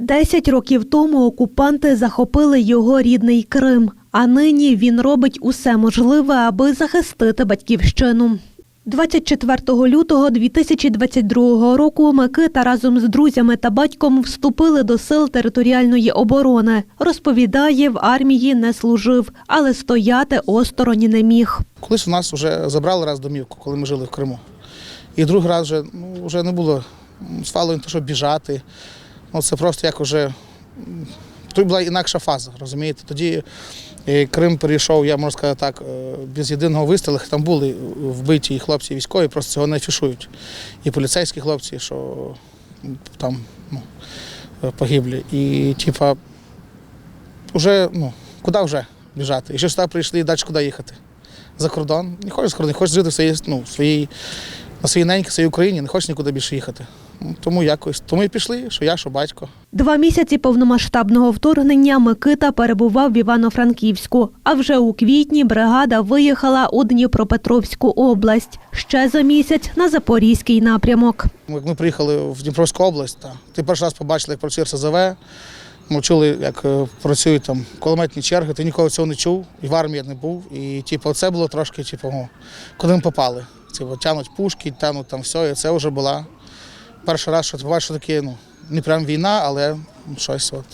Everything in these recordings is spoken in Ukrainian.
Десять років тому окупанти захопили його рідний Крим, а нині він робить усе можливе, аби захистити батьківщину. 24 лютого 2022 року Микита разом з друзями та батьком вступили до сил територіальної оборони. Розповідає, в армії не служив, але стояти осторонь не міг. Колись у нас вже забрали раз домівку, коли ми жили в Криму. І другий раз вже, ну, вже не було не те, щоб біжати. Ну, це просто як вже. Тут була інакша фаза, розумієте? Тоді е, Крим перейшов, я можу сказати так, е, без єдиного вистрілу. Там були вбиті і хлопці військові, просто цього не афішують. І поліцейські хлопці, що там ну, е, погиблі. І типа, вже, ну, куди вже біжати? Якщо сюди прийшли, далі куди їхати? за кордон. Не хочеш за кордон, хочеш жити в своїй, ну, в своїй, на своїй неньки, своїй Україні, не хочеш нікуди більше їхати. Тому якось. Тому і пішли, що я, що батько. Два місяці повномасштабного вторгнення Микита перебував в Івано-Франківську. А вже у квітні бригада виїхала у Дніпропетровську область. Ще за місяць на Запорізький напрямок. Як ми приїхали в Дніпровську область, та, ти перший раз побачили, як працює РСЗВ, ми чули, як е, працюють там кулеметні черги, ти ніколи цього не чув, і в армії не був. І типу, це було трошки, типу, куди ми попали. Типу, тянуть пушки, тянуть там все, і це вже була перший раз, що побачиш, що таке, ну, не прям війна, але щось от.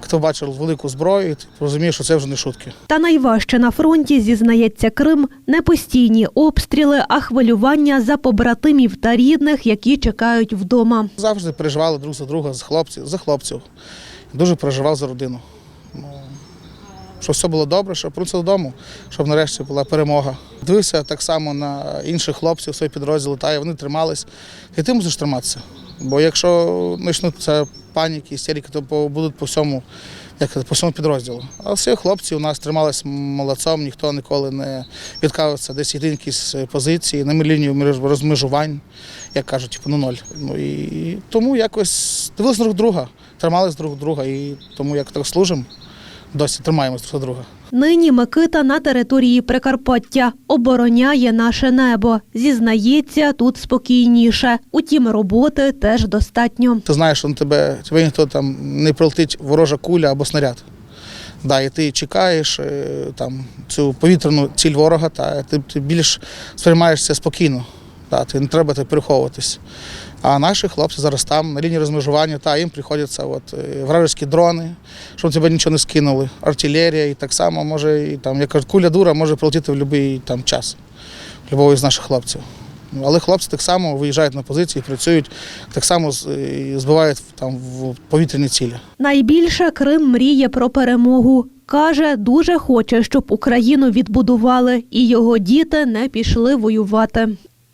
Хто бачив велику зброю, ти розумієш, що це вже не шутки. Та найважче на фронті, зізнається Крим, не постійні обстріли, а хвилювання за побратимів та рідних, які чекають вдома. Завжди переживали друг за друга, за хлопців, за хлопців. Дуже переживав за родину. Щоб все було добре, щоб повернутися додому, щоб нарешті була перемога. Дивився так само на інших хлопців, свої підрозділи, та вони тримались. І ти мусиш триматися. Бо якщо почнуться паніки, істерики, то будуть по всьому, як по всьому підрозділу. А всі хлопці у нас тримались молодцом, ніхто ніколи не відказувався, десь йти якісь позиції, на лінію розмежувань, як кажуть, типу, ну ноль. Ну і, тому якось дивилися друг друга, тримались друг друга, і тому як так служимо, досі тримаємося друг друга. Нині Микита на території Прикарпаття обороняє наше небо. Зізнається, тут спокійніше. Утім, роботи теж достатньо. Ти знаєш, що на тебе, тебе ніхто там не прилетить ворожа куля або снаряд. Да, і ти чекаєш е, там, цю повітряну ціль ворога, та ти, ти більш сприймаєшся спокійно. Да, не треба тебе переховуватись. А наші хлопці зараз там, на лінії розмежування, та їм приходяться от, е, вражеські дрони, щоб тебе нічого не скинули, артилерія, і так само може, і там, як куля дура може прилетіти в будь-який там час, любого з наших хлопців. Але хлопці так само виїжджають на позиції, працюють, так само збивають там в повітряні цілі. Найбільше Крим мріє про перемогу. Каже, дуже хоче, щоб Україну відбудували і його діти не пішли воювати.